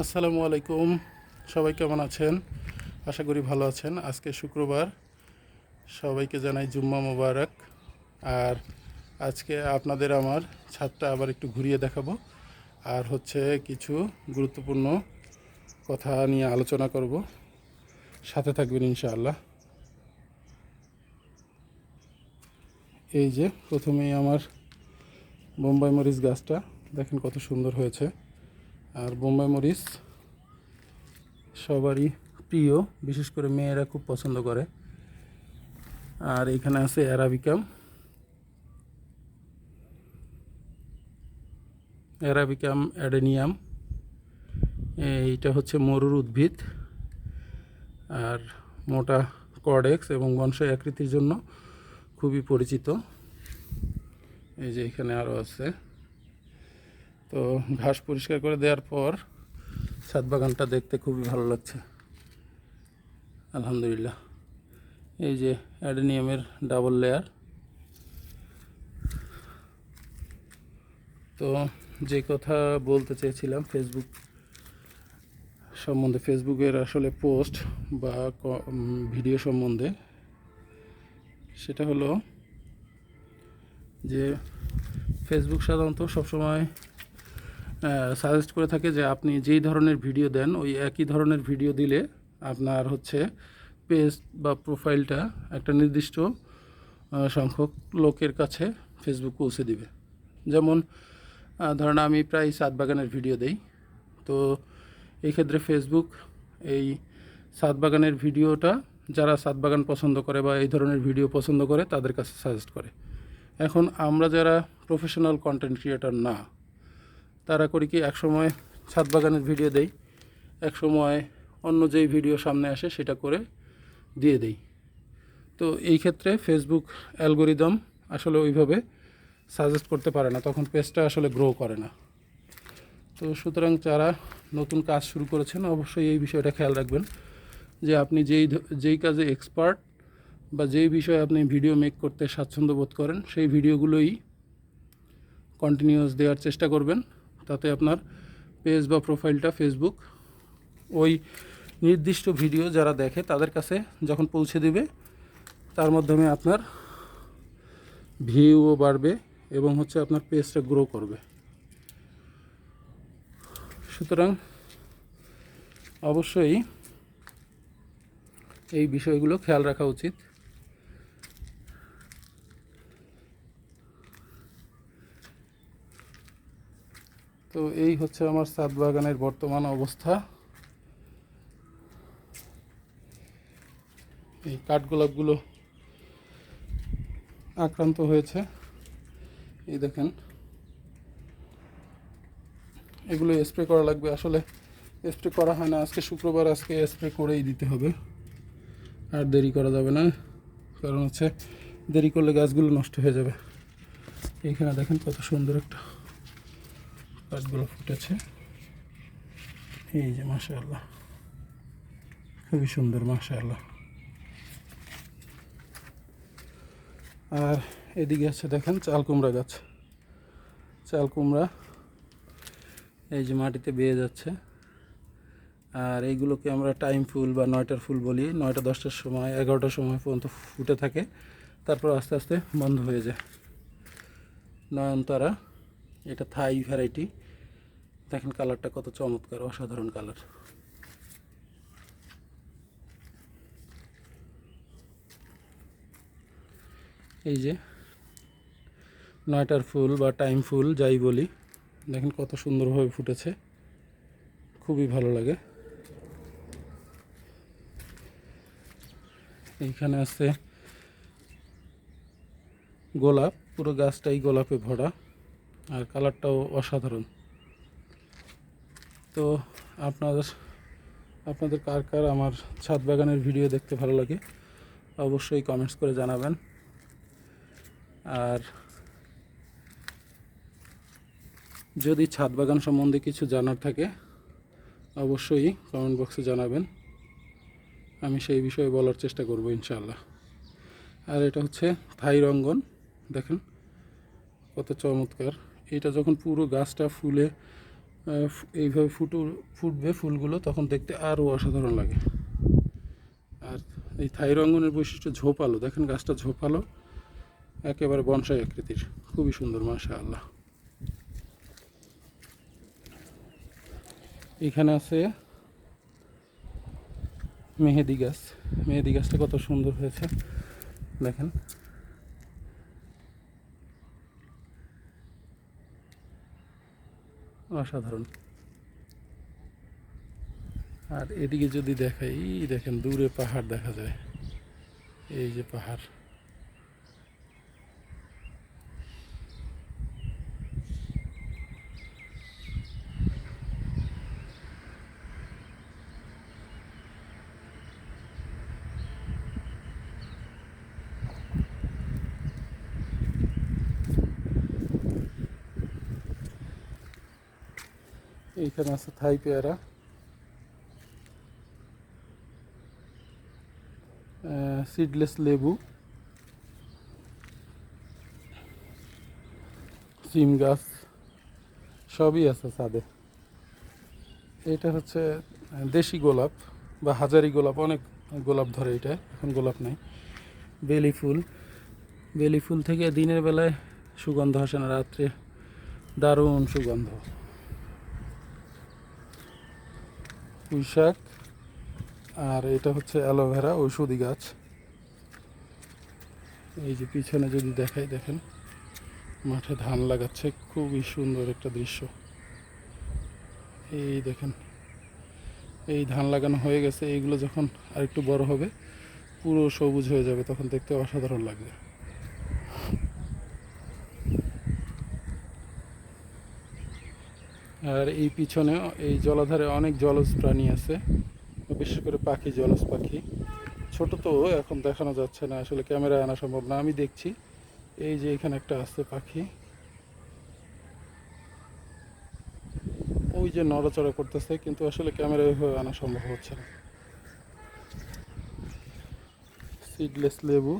আসসালামু আলাইকুম। সবাই কেমন আছেন? আশা করি ভালো আছেন। আজকে শুক্রবার। সবাইকে জানাই জুম্মা মোবারক। আর আজকে আপনাদের আমার ছাদটা আবার একটু ঘুরিয়ে দেখাবো। আর হচ্ছে কিছু গুরুত্বপূর্ণ কথা নিয়ে আলোচনা করব। সাথে থাকবেন ইনশাআল্লাহ। এই যে প্রথমেই আমার বোম্বাই মরিচ গাছটা। দেখেন কত সুন্দর হয়েছে। আর বোম্বাই মরিচ সবারই প্রিয়, বিশেষ করে মেয়েরা খুব পছন্দ করে। আর এখানে আছে অ্যারাবিকাম। Arabicum adenium. এইটা হচ্ছে মরুর উদ্ভিদ। আর মোটা কর্ডেক্স এবং বংশাই আকৃতির জন্য খুবই পরিচিত। এই যে এখানে আরও আছে। তো ঘাস পরিষ্কার করে দেওয়ার পর ছাদ বাগানটা দেখতে খুবই ভালো লাগছে। আলহামদুলিল্লাহ। এই যে অ্যাডেনিয়ামের ডাবল লেয়ার। তো যে কথা বলতে চেয়েছিলাম ফেসবুক সম্বন্ধে, ফেসবুকের আসলে পোস্ট বা ভিডিও সম্বন্ধে, সেটা হলো যে ফেসবুক সাধারণত সবসময় সাজেস্ট করে থাকে যে আপনি যেই ধরনের ভিডিও দেন, ওই একই ধরনের ভিডিও দিলে আপনার হচ্ছে পেজ বা প্রোফাইলটা একটা নির্দিষ্ট সংখ্যক লোকের কাছে ফেসবুক পৌঁছে দিবে। যেমন ধরেন আমি প্রায় সাত বাগানের ভিডিও দেই। তো এই ক্ষেত্রে ফেসবুক এই সাত বাগানের ভিডিওটা যারা সাত বাগান পছন্দ করে বা এই ধরনের ভিডিও পছন্দ করে, তাদের কাছে সাজেস্ট করে। এখন আমরা যারা প্রফেশনাল কন্টেন্ট ক্রিয়েটর না তারা করি কি একসময় ছাদ বাগানের ভিডিও দেই, একসময় অন্য যেই ভিডিও সামনে আসে সেটা করে দিয়ে দেই। তো এই ক্ষেত্রে ফেসবুক অ্যালগোরিদম আসলে ওইভাবে সাজেস্ট করতে পারে না, তখন পেজটা আসলে গ্রো করে না। তো সুতরাং যারা নতুন কাজ শুরু করেছেন, অবশ্যই এই বিষয়টা খেয়াল রাখবেন যে আপনি যেই যেই কাজে এক্সপার্ট বা যেই বিষয়ে আপনি ভিডিও মেক করতে স্বাচ্ছন্দ্য বোধ করেন, সেই ভিডিওগুলোই কন্টিনিউয়াস দেওয়ার চেষ্টা করবেন। তাতে আপনার পেজ বা প্রোফাইলটা ফেসবুক ওই নির্দিষ্ট ভিডিও যারা দেখে তাদের কাছে যখন পৌঁছে দিবে, তার মাধ্যমে আপনার ভিউও বাড়বে এবং হচ্ছে আপনার পেজটা গ্রো করবে। সুতরাং অবশ্যই এই বিষয়গুলো খেয়াল রাখা উচিত। তো এই হচ্ছে আমার সাত বাগানের বর্তমান অবস্থা। এই কাঠগোলাপগুলো আক্রান্ত হয়েছে। এই দেখেন। এগুলো স্প্রে করা লাগবে। আসলে স্প্রে করা হয় না। আজকে শুক্রবার, আজকে স্প্রে করেই দিতে হবে। আর দেরি করা যাবে না। কারণ হচ্ছে দেরি করলে গাছগুলো নষ্ট হয়ে যাবে। এইখানে দেখেন কত সুন্দর একটা গাছগুলো ফুটেছে এই যে মাশাআল্লাহ। খুবই সুন্দর মাশাআল্লাহ। আর এদিকে আছে দেখেন চাল কুমড়া গাছ। চাল কুমড়া এই যে মাটিতে বেয়ে যাচ্ছে। আর এইগুলোকে আমরা টাইম ফুল বা নয়টার ফুল বলি। নয়টা, দশটার সময়, এগারোটার সময় পর্যন্ত ফুটে থাকে। তারপর আস্তে আস্তে বন্ধ হয়ে যায়। নয়নতারা, এটা থাই ভ্যারাইটি। দেখেন কালারটা কত চমৎকার, অসাধারণ কালার। এই যে নয়টার ফুল বা টাইম ফুল, যাই বলি, দেখেন কত সুন্দরভাবে ফুটেছে, খুবই ভালো লাগে। এইখানে আছে গোলাপ, পুরো গাছটাই গোলাপে ভরা, আর কালারটাও অসাধারণ। তো আপনাদের আপনাদের কার কার আমার ছাদ বাগানের ভিডিও দেখতে ভালো লাগে, অবশ্যই কমেন্টস করে জানাবেন। আর যদি ছাদ বাগান সম্বন্ধে কিছু জানার থাকে, অবশ্যই কমেন্ট বক্সে জানাবেন। আমি সেই বিষয়ে বলার চেষ্টা করব ইনশাল্লাহ আর এটা হচ্ছে থাই রঙ্গন, দেখেন কত চমৎকার। এটা যখন পুরো গাছটা ফুলে এইভাবে ফুটু ফুটবে ফুলগুলো, তখন দেখতে আরও অসাধারণ লাগে। আর এই থাই রঙ্গনের বৈশিষ্ট্য ঝোপালো দেখেন গাছটা ঝোপালো একেবারে বনসাই আকৃতির, খুবই সুন্দর মাশা আল্লাহ এখানে আছে মেহেদি গাছ, মেহেদি গাছটা কত সুন্দর হয়েছে, দেখেন। অসাধারণ। আর এদিকে যদি দেখাই দেখেন দূরে পাহাড় দেখা যায়। এই যে পাহাড়। এইখানে আছে থাই পেয়ারা। সিডলেস লেবু। সিম গাছ। সবই আছে ছাদে। এটা হচ্ছে দেশি গোলাপ বা হাজারি গোলাপ, অনেক গোলাপ ধরে এটা, এখন গোলাপ নাই। বেলি ফুল। বেলি ফুল থেকে দিনের বেলায় সুগন্ধ আসে না, রাত্রে দারুণ সুগন্ধ। পুঁই শাক, আর এটা হচ্ছে অ্যালোভেরা ঔষধি গাছ। এই যে পিছনে যদি দেখাই, দেখেন, মাঠে ধান লাগাচ্ছে, খুবই সুন্দর একটা দৃশ্য। এই দেখেন, এই ধান লাগানো হয়ে গেছে, এইগুলো যখন আরেকটু বড় হবে, পুরো সবুজ হয়ে যাবে, তখন দেখতে অসাধারণ লাগবে। আর এই পিছনে এই জলাধারে অনেক জলজ প্রাণী আছে, বিশেষ করে পাখি, জলজ পাখি। ছোট তো এখন দেখানো যাচ্ছে না, আসলে ক্যামেরা আনা সম্ভব না, আমি দেখছি। এই যে এখানে একটা আছে পাখি। ওই যে নড়াচড়া করতেছে, কিন্তু আসলে ক্যামেরা ওইভাবে আনা সম্ভব হচ্ছে না। সিডলেস লেবু।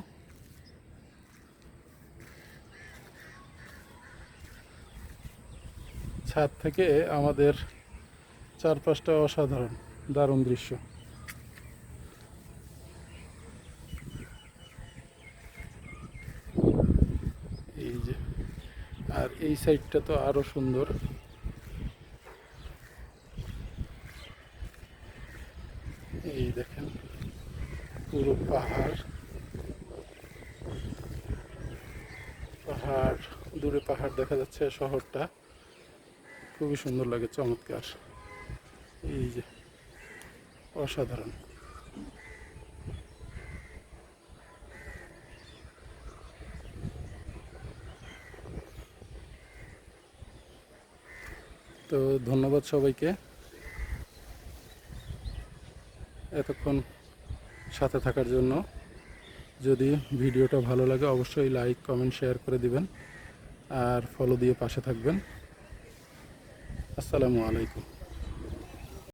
ছাদ থেকে আমাদের চারপাশটা অসাধারণ, দারুণ দৃশ্য। এই যে, আর এই সাইডটা তো আরও সুন্দর। এই দেখেন, পুরো পাহাড়। পাহাড়, দূরে পাহাড় দেখা যাচ্ছে শহরটা। খুবই সুন্দর লাগে, চমৎকার। এই যে, অসাধারণ। তো ধন্যবাদ সবাইকে। এতক্ষণ সাথে থাকার জন্য। যদি ভিডিওটা ভালো লাগে, অবশ্যই লাইক, কমেন্ট, শেয়ার করে দিবেন। আর ফলো দিয়ে পাশে থাকবেন। আসসালামু আলাইকুম।